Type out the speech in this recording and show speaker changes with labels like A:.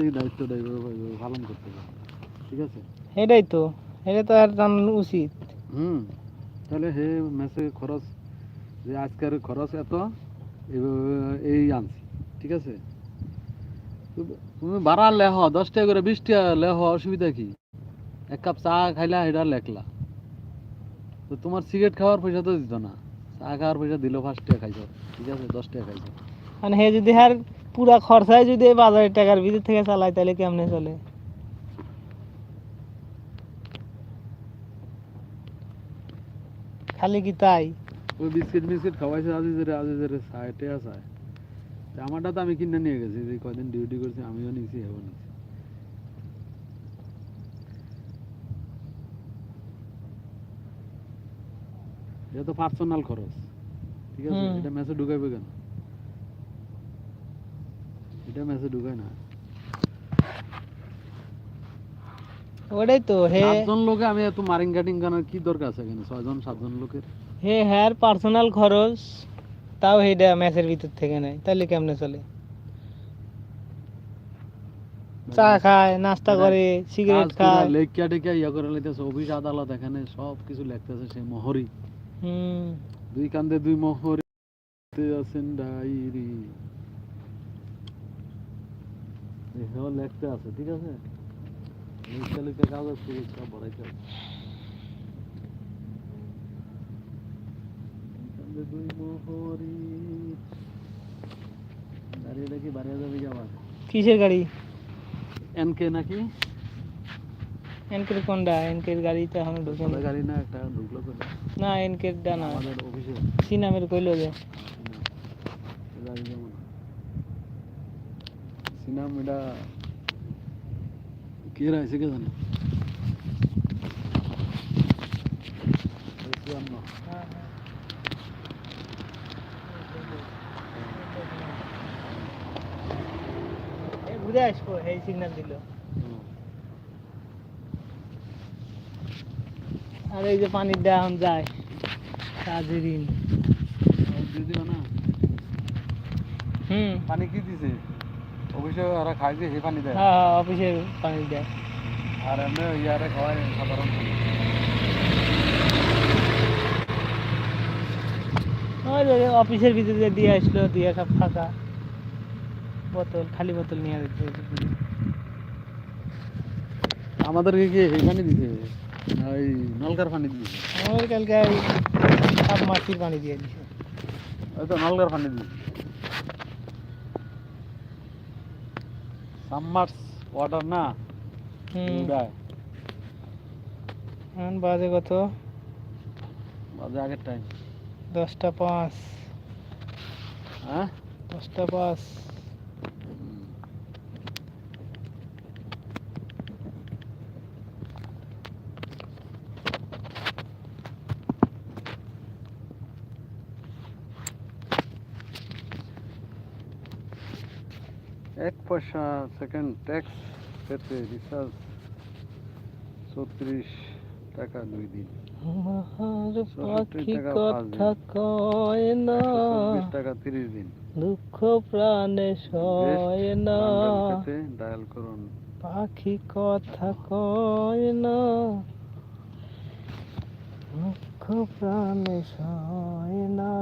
A: এই দায়িত্বটা এইভাবে এইভাবে পালন করতে হবে। ঠিক আছে?
B: এটাই তো। এটা তো আর জানানো উচিত।
A: হুম। তাহলে হে মেসে খরচ যে আজকের খরচ এত এইভাবে এই আনছি। ঠিক আছে? তুমি বাড়া লেহ দশ টাকা করে বিশ টাকা লেহ অসুবিধা কি? এক কাপ চা খাইলা এটা লেখলা। তো তোমার সিগারেট খাওয়ার পয়সা তো দিত না। চা খাওয়ার পয়সা দিল পাঁচ টাকা খাইছো। ঠিক আছে? দশ টাকা খাইছো।
B: মানে হে যদি আর পুরা খরচায় যদি এই বাজারের টাকার ভিতর থেকে চালায় তাহলে কেমনে চলে? খালি কি তাই?
A: ওই বিস্কিট মিস্কিট খাওয়াইছে আজিজের আজিজের সাইটে আছে আমারটা তো আমি কিনে নিয়ে গেছি যে কয়দিন ডিউটি করছি আমিও নিছি হেও নিছি। এটা তো পার্সোনাল খরচ। ঠিক আছে। এটা মেসে ঢুকাইবে কেন? এটা মেসে ঢুকায় না
B: ওটাই তো হে।
A: সাতজন লোকে আমি এত মারিং কাটিং কেনার কি দরকার আছে এখানে? ছয়জন সাতজন লোকের?
B: হে হ্যার পার্সোনাল খরচ তাও হেটা ম্যাচের ভিতর থেকে নেয়। তাহলে কেমনে চলে? চা খায় নাস্তা করে সিগারেট খায়।
A: লেখিয়া টেকিয়া ইয়া করে লাইতেছে অফিস আদালত এখানে সব কিছু লেখতেছে সে মোহরি।
B: হুম।
A: দুই কান্দে দুই মোহরি আছেন ডাইরি। এসব লেখতে আছে ঠিক আছে লিখতে লিখতে কাগজ থেকে সব ভরাইতে হবে দুই কান্দে দুই মোহরি দাঁড়িয়ে দেখি বাড়িয়ে যাবে কি আবার
B: কিসের গাড়ি?
A: এনকে নাকি?
B: এনকের কোনটা? এনকের গাড়ি তো এখনও ঢুকে
A: সাদা গাড়ি না একটা ঢুকলো তো।
B: না এনকের ডা না।
A: আমাদের অফিসে।
B: সিনামের কইলো যে।
A: গাড়ি যেমন। সিনাম এটা কে রাইছে কে জানে
B: ঘুরে আসব এই সিগন্যাল দিল। আর এই যে পানির দেয়া এখন যায়
A: না?
B: হুম।
A: পানি কি দিছে? অফিসে ওরা খাই যে সেই পানি দেয়।
B: হ্যাঁ হ্যাঁ অফিসে পানি দেয়।
A: আর এমনি ইয়ারে খাওয়ায় সাধারণ
B: অফিসের ভিতরে দিয়ে আসলো দিয়ে সব ফাঁকা। বোতল খালি বোতল নিয়ে
A: আমাদেরকে কি এই পানি না ওই নলকার পানি
B: কালকে ওই সব মাটির পানি দিয়ে দিছে।
A: তো নলকার পানি দিছে। সাবমার্স ওয়াটার না?
B: হুম।
A: উড়ায়
B: এখন বাজে কত?
A: বাজে আগের টাইম
B: দশটা পাঁচ।
A: হ্যাঁ?
B: দশটা পাঁচ।
A: এক পয়সা সেকেন্ড ট্যাক্স পেতে রিচার্জ ছত্রিশ টাকা দুই দিন।
B: কথা কয় না।
A: টাকা তিরিশ দিন।
B: দুঃখ প্রাণে সয় না।
A: ডায়াল করুন।
B: পাখি কথা কয় না। দুঃখ প্রাণে সয় না।